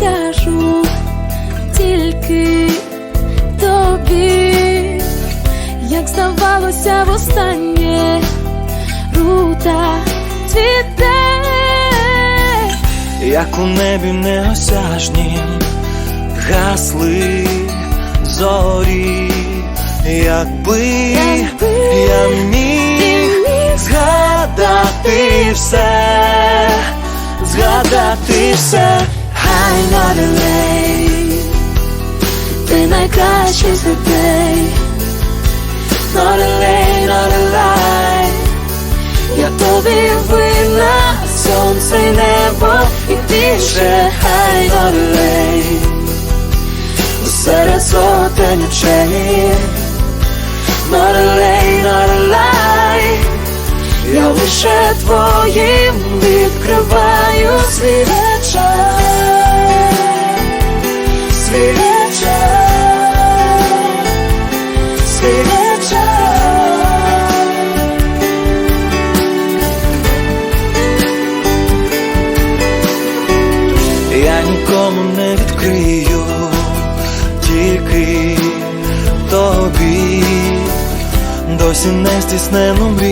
скажу тільки тобі, як здавалося востаннє, рута цвіте. як у небі неосяжнім гасли зорі, якби Якби я міг міг згадати все, згадати все, найкращий з людей. Норелей, Норелей, я тобі винна, сонце й небо і більше, хай Норелей, серед сотень очей. Норелей, Норелей, я лише твоїм відкриваю свій я нікому не відкрию, тільки тобі, досі не стіснено мрій.